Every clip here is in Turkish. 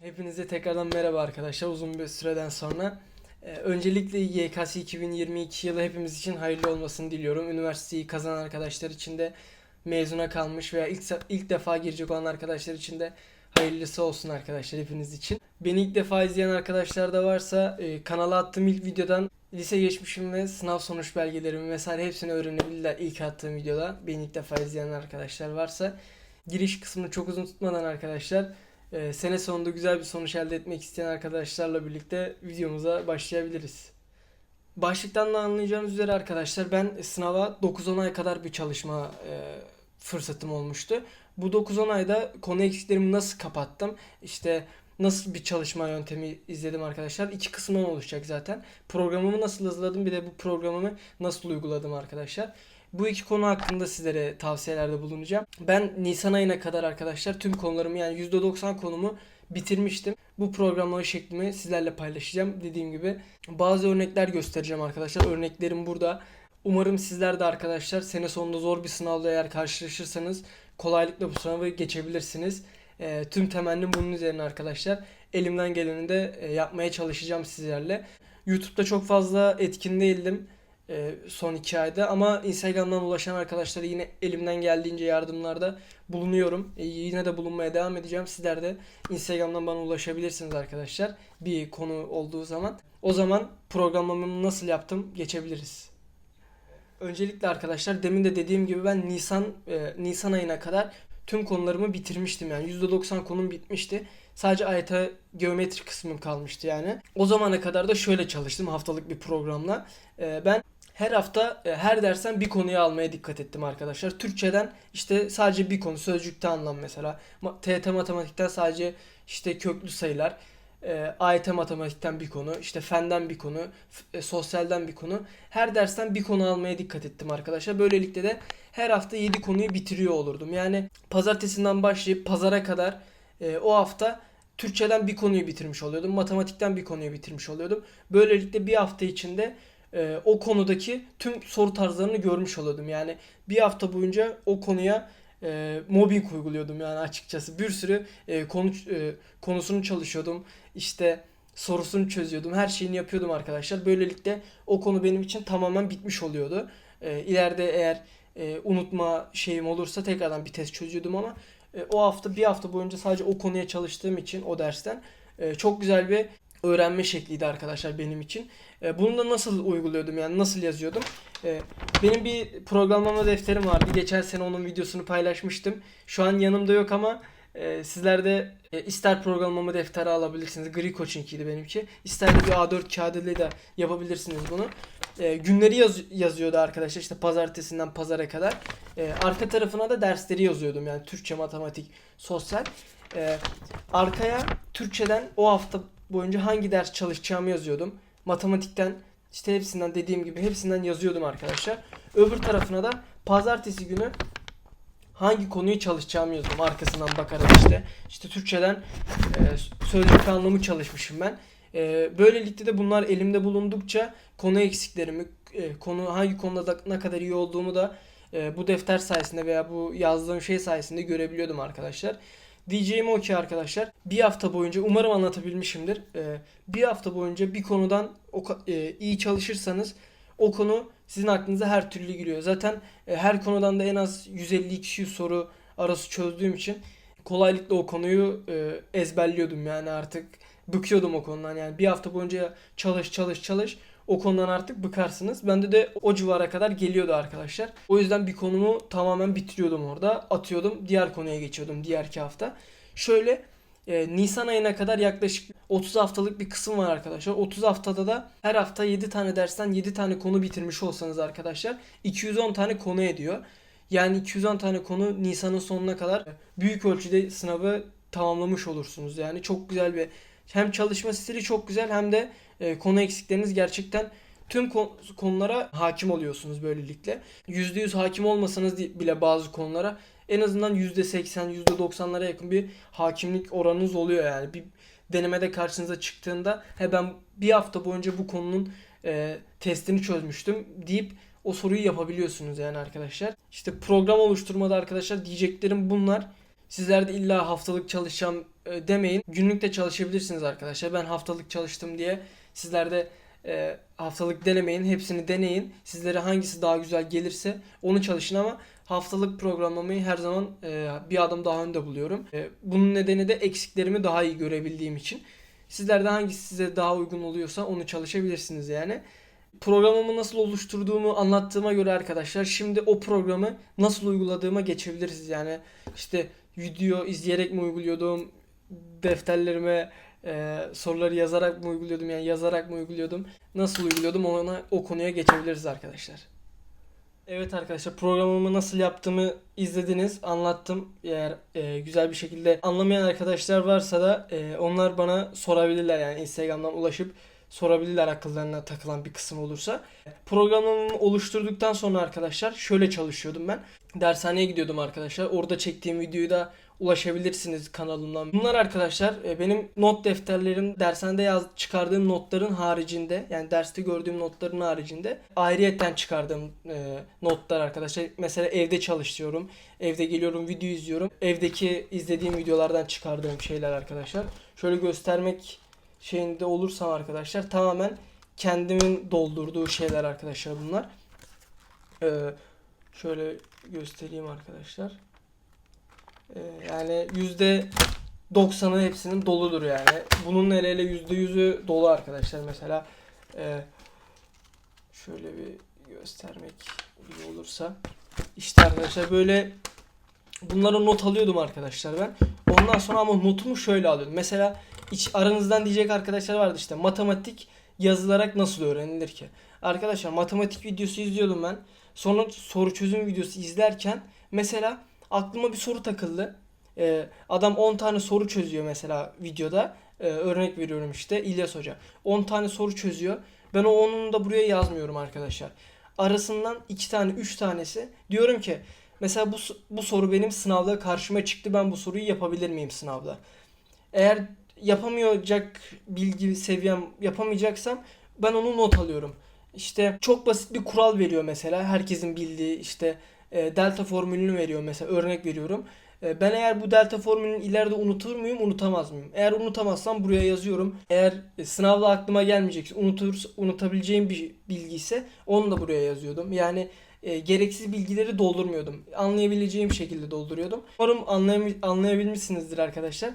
Hepinize tekrardan merhaba arkadaşlar uzun bir süreden sonra. Ee, öncelikle YKS 2022 yılı hepimiz için hayırlı olmasını diliyorum. Üniversiteyi kazanan arkadaşlar için de mezuna kalmış veya ilk, ilk defa girecek olan arkadaşlar için de hayırlısı olsun arkadaşlar hepiniz için. Beni ilk defa izleyen arkadaşlar da varsa e, kanala attığım ilk videodan lise geçmişim ve sınav sonuç belgelerimi vesaire hepsini öğrenebilirler ilk attığım videoda. Beni ilk defa izleyen arkadaşlar varsa giriş kısmını çok uzun tutmadan arkadaşlar ee, sene sonunda güzel bir sonuç elde etmek isteyen arkadaşlarla birlikte videomuza başlayabiliriz. Başlıktan da anlayacağınız üzere arkadaşlar ben sınava 9-10 ay kadar bir çalışma e, fırsatım olmuştu. Bu 9-10 ayda konu eksiklerimi nasıl kapattım? İşte nasıl bir çalışma yöntemi izledim arkadaşlar. İki kısımdan oluşacak zaten. Programımı nasıl hazırladım bir de bu programımı nasıl uyguladım arkadaşlar. Bu iki konu hakkında sizlere tavsiyelerde bulunacağım. Ben Nisan ayına kadar arkadaşlar tüm konularımı yani %90 konumu bitirmiştim. Bu programlama şeklimi sizlerle paylaşacağım. Dediğim gibi bazı örnekler göstereceğim arkadaşlar. Örneklerim burada. Umarım sizler de arkadaşlar sene sonunda zor bir sınavla eğer karşılaşırsanız kolaylıkla bu sınavı geçebilirsiniz. Ee, tüm temennim bunun üzerine arkadaşlar. Elimden geleni de e, yapmaya çalışacağım sizlerle. YouTube'da çok fazla etkin değildim e, son iki ayda ama Instagram'dan ulaşan arkadaşlara yine elimden geldiğince yardımlarda bulunuyorum. E, yine de bulunmaya devam edeceğim. Sizler de Instagram'dan bana ulaşabilirsiniz arkadaşlar. Bir konu olduğu zaman. O zaman programlamamı nasıl yaptım geçebiliriz. Öncelikle arkadaşlar demin de dediğim gibi ben Nisan e, Nisan ayına kadar tüm konularımı bitirmiştim yani %90 konum bitmişti. Sadece AYT geometri kısmım kalmıştı yani. O zamana kadar da şöyle çalıştım haftalık bir programla. E, ben her hafta e, her dersten bir konuyu almaya dikkat ettim arkadaşlar. Türkçeden işte sadece bir konu sözcükte anlam mesela. TYT matematikten sadece işte köklü sayılar. E, AYT matematikten bir konu, işte fenden bir konu, e, sosyalden bir konu. Her dersten bir konu almaya dikkat ettim arkadaşlar. Böylelikle de her hafta 7 konuyu bitiriyor olurdum. Yani pazartesinden başlayıp pazara kadar e, o hafta Türkçeden bir konuyu bitirmiş oluyordum. Matematikten bir konuyu bitirmiş oluyordum. Böylelikle bir hafta içinde e, o konudaki tüm soru tarzlarını görmüş oluyordum. Yani bir hafta boyunca o konuya e, mobbing uyguluyordum yani açıkçası. Bir sürü e, konu e, konusunu çalışıyordum. İşte sorusunu çözüyordum. Her şeyini yapıyordum arkadaşlar. Böylelikle o konu benim için tamamen bitmiş oluyordu. E, ileride eğer e, unutma şeyim olursa tekrardan bir test çözüyordum ama e, o hafta bir hafta boyunca sadece o konuya çalıştığım için o dersten e, çok güzel bir öğrenme şekliydi arkadaşlar benim için. E, bunu da nasıl uyguluyordum yani nasıl yazıyordum? E, benim bir programlama defterim vardı. Geçen sene onun videosunu paylaşmıştım. Şu an yanımda yok ama e, sizler de e, ister programlama defteri alabilirsiniz. Gri Coaching'iydi benimki. İster de bir A4 kağıdıyla da yapabilirsiniz bunu. Günleri yaz- yazıyordu arkadaşlar işte pazartesinden pazara kadar. Arka tarafına da dersleri yazıyordum yani Türkçe, matematik, sosyal. Arkaya Türkçeden o hafta boyunca hangi ders çalışacağımı yazıyordum. Matematikten işte hepsinden dediğim gibi hepsinden yazıyordum arkadaşlar. Öbür tarafına da pazartesi günü hangi konuyu çalışacağımı yazıyordum arkasından bakarak işte. İşte Türkçeden e, sözlük anlamı çalışmışım ben. E, böylelikle de bunlar elimde bulundukça konu eksiklerimi, e, konu hangi konuda da ne kadar iyi olduğumu da e, bu defter sayesinde veya bu yazdığım şey sayesinde görebiliyordum arkadaşlar. Diyeceğim o ki arkadaşlar bir hafta boyunca umarım anlatabilmişimdir. E, bir hafta boyunca bir konudan e, iyi çalışırsanız o konu sizin aklınıza her türlü giriyor. Zaten e, her konudan da en az 150-200 soru arası çözdüğüm için kolaylıkla o konuyu ezberliyordum yani artık bıkıyordum o konudan yani bir hafta boyunca çalış çalış çalış o konudan artık bıkarsınız. Bende de o civara kadar geliyordu arkadaşlar. O yüzden bir konumu tamamen bitiriyordum orada. Atıyordum. Diğer konuya geçiyordum diğerki hafta. Şöyle e, Nisan ayına kadar yaklaşık 30 haftalık bir kısım var arkadaşlar. 30 haftada da her hafta 7 tane dersten 7 tane konu bitirmiş olsanız arkadaşlar 210 tane konu ediyor. Yani 210 tane konu Nisan'ın sonuna kadar büyük ölçüde sınavı tamamlamış olursunuz. Yani çok güzel bir hem çalışma stili çok güzel hem de e, konu eksikleriniz gerçekten tüm ko- konulara hakim oluyorsunuz böylelikle. %100 hakim olmasanız bile bazı konulara en azından %80, %90'lara yakın bir hakimlik oranınız oluyor yani. Bir denemede karşınıza çıktığında he ben bir hafta boyunca bu konunun e, testini çözmüştüm deyip o soruyu yapabiliyorsunuz yani arkadaşlar. İşte program oluşturmada arkadaşlar diyeceklerim bunlar. Sizler de illa haftalık çalışacağım, e, demeyin. Günlük de çalışabilirsiniz arkadaşlar. Ben haftalık çalıştım diye sizler de e, haftalık denemeyin. Hepsini deneyin. Sizlere hangisi daha güzel gelirse onu çalışın ama haftalık programlamayı her zaman e, bir adım daha önde buluyorum. E, bunun nedeni de eksiklerimi daha iyi görebildiğim için. Sizler de hangisi size daha uygun oluyorsa onu çalışabilirsiniz yani. Programımı nasıl oluşturduğumu anlattığıma göre arkadaşlar şimdi o programı nasıl uyguladığıma geçebiliriz yani. işte video izleyerek mi uyguluyordum, defterlerime e, soruları yazarak mı uyguluyordum yani yazarak mı uyguluyordum, nasıl uyguluyordum ona o konuya geçebiliriz arkadaşlar. Evet arkadaşlar programımı nasıl yaptığımı izlediniz, anlattım. Eğer e, güzel bir şekilde anlamayan arkadaşlar varsa da e, onlar bana sorabilirler yani Instagram'dan ulaşıp sorabilirler akıllarına takılan bir kısım olursa. Programımı oluşturduktan sonra arkadaşlar şöyle çalışıyordum ben. Dershaneye gidiyordum arkadaşlar. Orada çektiğim videoyu da ulaşabilirsiniz kanalımdan. Bunlar arkadaşlar e, benim not defterlerim dershanede yaz çıkardığım notların haricinde yani derste gördüğüm notların haricinde ayrıyetten çıkardığım e, notlar arkadaşlar. Mesela evde çalışıyorum. Evde geliyorum video izliyorum. Evdeki izlediğim videolardan çıkardığım şeyler arkadaşlar. Şöyle göstermek şeyinde olursam arkadaşlar tamamen kendimin doldurduğu şeyler arkadaşlar bunlar. Ee, şöyle göstereyim arkadaşlar. Ee, yani yüzde 90'ı hepsinin doludur yani. Bunun hele yüzde yüzü dolu arkadaşlar mesela. Ee, şöyle bir göstermek gibi olursa. İşte arkadaşlar böyle bunları not alıyordum arkadaşlar ben. Ondan sonra ama notumu şöyle alıyordum. Mesela iç aranızdan diyecek arkadaşlar vardı işte matematik yazılarak nasıl öğrenilir ki? Arkadaşlar matematik videosu izliyordum ben. Sonra soru çözüm videosu izlerken mesela aklıma bir soru takıldı. Ee, adam 10 tane soru çözüyor mesela videoda. Ee, örnek veriyorum işte İlyas Hoca. 10 tane soru çözüyor. Ben o 10'unu da buraya yazmıyorum arkadaşlar. Arasından 2 tane 3 tanesi diyorum ki mesela bu, bu soru benim sınavda karşıma çıktı. Ben bu soruyu yapabilir miyim sınavda? Eğer yapamayacak bilgi seviyem yapamayacaksam ben onu not alıyorum. İşte çok basit bir kural veriyor mesela. Herkesin bildiği işte e, delta formülünü veriyor mesela örnek veriyorum. E, ben eğer bu delta formülünü ileride unutur muyum, unutamaz mıyım? Eğer unutamazsam buraya yazıyorum. Eğer e, sınavda aklıma gelmeyecekse, unutur, unutabileceğim bir bilgi ise onu da buraya yazıyordum. Yani e, gereksiz bilgileri doldurmuyordum. Anlayabileceğim şekilde dolduruyordum. Umarım anlayam- anlayabilmişsinizdir arkadaşlar.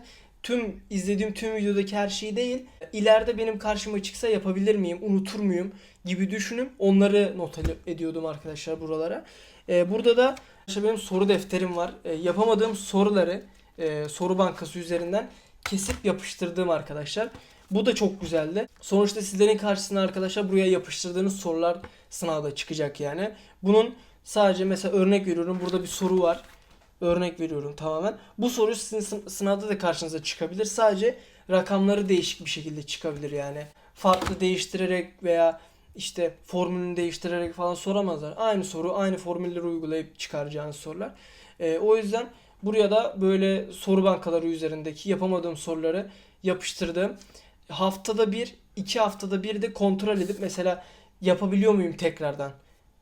Tüm izlediğim tüm videodaki her şeyi değil, ileride benim karşıma çıksa yapabilir miyim, unutur muyum gibi düşünüp onları not ediyordum arkadaşlar buralara. E, burada da işte benim soru defterim var. E, yapamadığım soruları e, soru bankası üzerinden kesip yapıştırdığım arkadaşlar. Bu da çok güzeldi. Sonuçta sizlerin karşısına arkadaşlar buraya yapıştırdığınız sorular sınavda çıkacak yani. Bunun sadece mesela örnek veriyorum. Burada bir soru var. Örnek veriyorum tamamen. Bu soru sizin sın- sınavda da karşınıza çıkabilir. Sadece rakamları değişik bir şekilde çıkabilir yani. Farklı değiştirerek veya işte formülünü değiştirerek falan soramazlar. Aynı soru, aynı formülleri uygulayıp çıkaracağınız sorular. Ee, o yüzden buraya da böyle soru bankaları üzerindeki yapamadığım soruları yapıştırdım. Haftada bir, iki haftada bir de kontrol edip mesela yapabiliyor muyum tekrardan?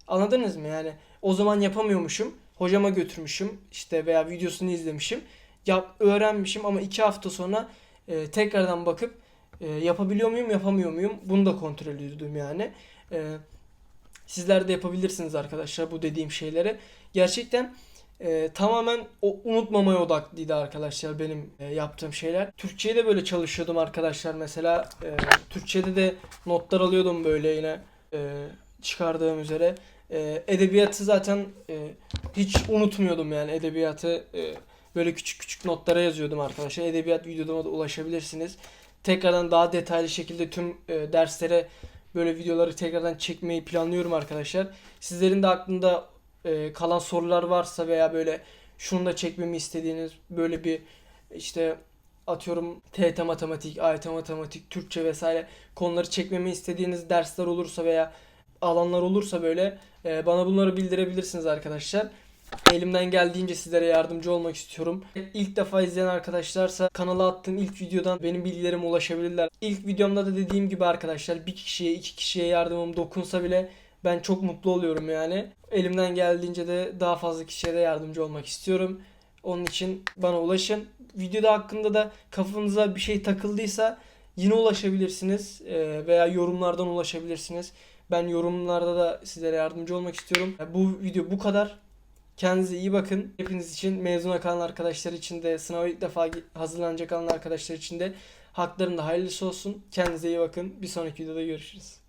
Anladınız mı? Yani o zaman yapamıyormuşum. Hocama götürmüşüm işte veya videosunu izlemişim. Yap, öğrenmişim ama iki hafta sonra e, tekrardan bakıp e, yapabiliyor muyum yapamıyor muyum bunu da kontrol ediyordum yani. E, sizler de yapabilirsiniz arkadaşlar bu dediğim şeyleri. Gerçekten e, tamamen o unutmamaya odaklıydı arkadaşlar benim e, yaptığım şeyler. Türkçe'ye de böyle çalışıyordum arkadaşlar mesela. E, Türkçe'de de notlar alıyordum böyle yine e, çıkardığım üzere. E, edebiyatı zaten e, hiç unutmuyordum yani edebiyatı e, böyle küçük küçük notlara yazıyordum arkadaşlar. Edebiyat videolarıma da ulaşabilirsiniz. Tekrardan daha detaylı şekilde tüm e, derslere böyle videoları tekrardan çekmeyi planlıyorum arkadaşlar. Sizlerin de aklında e, kalan sorular varsa veya böyle şunu da çekmemi istediğiniz böyle bir işte atıyorum TET matematik, AYT matematik, Türkçe vesaire konuları çekmemi istediğiniz dersler olursa veya alanlar olursa böyle e, bana bunları bildirebilirsiniz arkadaşlar. Elimden geldiğince sizlere yardımcı olmak istiyorum. İlk defa izleyen arkadaşlarsa kanala attığım ilk videodan benim bilgilerime ulaşabilirler. İlk videomda da dediğim gibi arkadaşlar bir kişiye iki kişiye yardımım dokunsa bile ben çok mutlu oluyorum yani. Elimden geldiğince de daha fazla kişiye de yardımcı olmak istiyorum. Onun için bana ulaşın. Videoda hakkında da kafanıza bir şey takıldıysa yine ulaşabilirsiniz Ee, veya yorumlardan ulaşabilirsiniz. Ben yorumlarda da sizlere yardımcı olmak istiyorum. Bu video bu kadar. Kendinize iyi bakın. Hepiniz için mezuna kalan arkadaşlar için de sınava ilk defa hazırlanacak olan arkadaşlar için de haklarında hayırlısı olsun. Kendinize iyi bakın. Bir sonraki videoda görüşürüz.